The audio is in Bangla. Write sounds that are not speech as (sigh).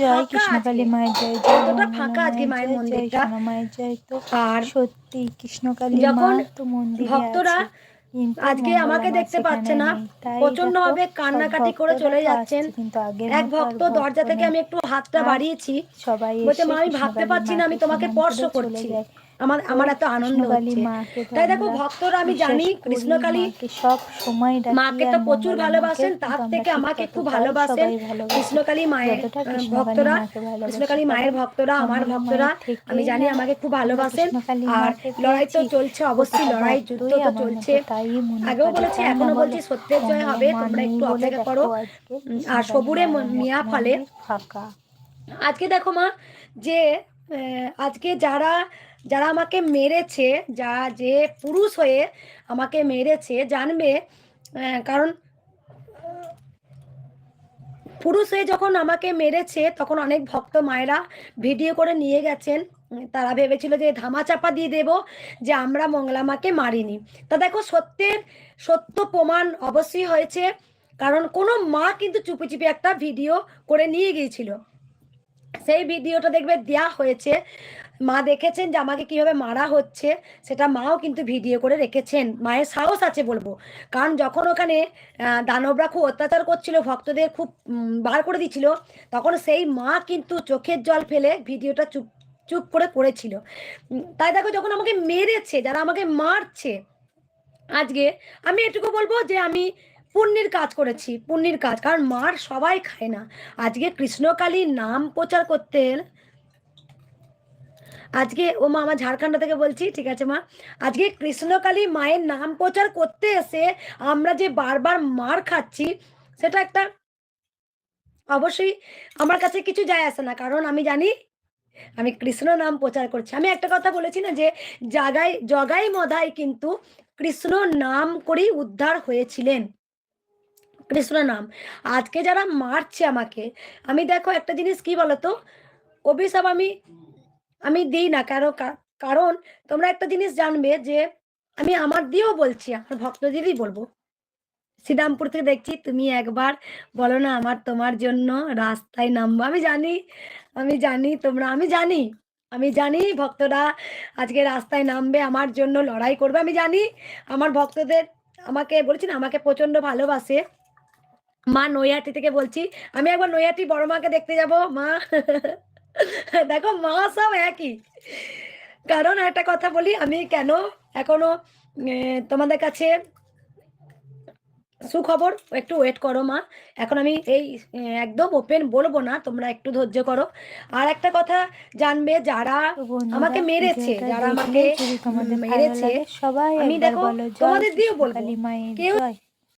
জয় কৃষ্ণকালী আজকে। মায়ের জয় জয় ফাঁকা আজকে মায়ের জয়, জয় মন্দিরটা। মায়ের জয় তো আর সত্যি কৃষ্ণকালী মা তো মন্দিরে ভক্তরা আজকে আমাকে দেখতে পাচ্ছে না। প্রচণ্ড ভাবে কান্নাকাটি করে চলে যাচ্ছেন এক ভক্ত দরজা থেকে আমি একটু হাতটা বাড়িয়েছি সবাই বলছে মা আমি ভাবতে পারছি না আমি তোমাকে স্পর্শ করে করছি। আমার আমার এত আনন্দ হচ্ছে। তাই দেখো ভক্তরা আমি জানি কৃষ্ণকালী সব সময় মাকে তো প্রচুর ভালোবাসেন তার থেকে আমাকে খুব ভালোবাসেন। কৃষ্ণকালী মায়ের ভক্তরা কৃষ্ণকালী মায়ের ভক্তরা আমার ভক্তরা আমি জানি আমাকে খুব ভালোবাসেন। আর লড়াই তো চলছে অবশ্যই লড়াই যুদ্ধ তো চলছে। আগেও বলেছি এখনও বলো? বলছি সত্যের জয় হবে তোমরা একটু অপেক্ষা করো। আর সবুরে মিয়া ফলে ফাঁকা। আজকে দেখো মা যে আজকে যারা যারা আমাকে মেরেছে, যা যে পুরুষ হয়ে আমাকে মেরেছে, জানবে কারণ পুরুষ হয়ে যখন আমাকে মেরেছে, তখন অনেক ভক্ত মায়েরা ভিডিও করে নিয়ে গেছেন। তারা ভেবেছিল যে ধামাচাপা দিয়ে দেব, যে আমরা মঙ্গলা মাকে মারিনি। তা দেখো, সত্যের সত্য প্রমাণ অবশ্যই হয়েছে, কারণ কোনো মা কিন্তু চুপি চুপি একটা ভিডিও করে নিয়ে গিয়েছিল। সেই ভিডিওটা দেখবে দেয়া হয়েছে। মা দেখেছেন যে আমাকে কীভাবে মারা হচ্ছে? সেটা মাও কিন্তু ভিডিও করে রেখেছেন। মায়ের সাহস আছে বলব। কারণ যখন ওখানে দানবরা খুব অত্যাচার করছিল, ভক্তদের খুব বার করে দিচ্ছিল তখন সেই মা কিন্তু চোখের জল ফেলে ভিডিওটা চুপ চুপ করে পড়েছিল। তাই দেখো যখন আমাকে মেরেছে, যারা আমাকে মারছে, আজকে আমি এটুকু বলব যে আমি পুণ্যের কাজ করেছি, পুণ্যের কাজ। কারণ মার সবাই খায় না। আজকে কৃষ্ণকালী নাম প্রচার করতে আজকে ও মা আমার ঝাড়খণ্ড থেকে বলছি, ঠিক আছে মা? আজকে কৃষ্ণকালী মায়ের নাম প্রচার করতে এসে আমরা যে বারবার মার খাচ্ছি, সেটা একটা অবশ্যই আমার কাছে কিছু যায় আসে না। কারণ আমি জানি, আমি কৃষ্ণ নাম প্রচার করছি। আমি একটা কথা বলেছি না যে, জাগাই, জগাই মদাই কিন্তু কৃষ্ণ নাম করেই উদ্ধার হয়েছিলেন। কৃষ্ণ নাম। আজকে যারা মারছে আমাকে, আমি দেখো একটা জিনিস কি বলতো? অভিশাপ আমি আমি দিই না কারও কারণ তোমরা একটা জিনিস জানবে যে আমি আমার দিয়েও বলছি, আমার ভক্তদেরই বলব। শ্রীরামপুর থেকে দেখছি তুমি একবার বলো না আমার তোমার জন্য রাস্তায় নামবো। আমি জানি আমি জানি তোমরা, আমি জানি আমি জানি ভক্তরা আজকে রাস্তায় নামবে, আমার জন্য লড়াই করবে। আমি জানি আমার ভক্তদের আমাকে বলছি না, আমাকে প্রচণ্ড ভালোবাসে। মা নৈহাটি থেকে বলছি, আমি একবার নৈহাটি বড় মাকে দেখতে যাব, মা। (laughs) দেখো মা সব একই। কারণ একটা কথা বলি আমি কেন এখনও তোমাদের কাছে সুখবর? একটু ওয়েট করো মা। এখন আমি এই একদম ওপেন বলব না তোমরা একটু ধৈর্য করো আর একটা কথা জানবে যারা আমাকে মেরেছে, যারা আমাকে মেরেছে, সবাই আমি দেখো তোমাদের দিয়েও বলব। কেউ-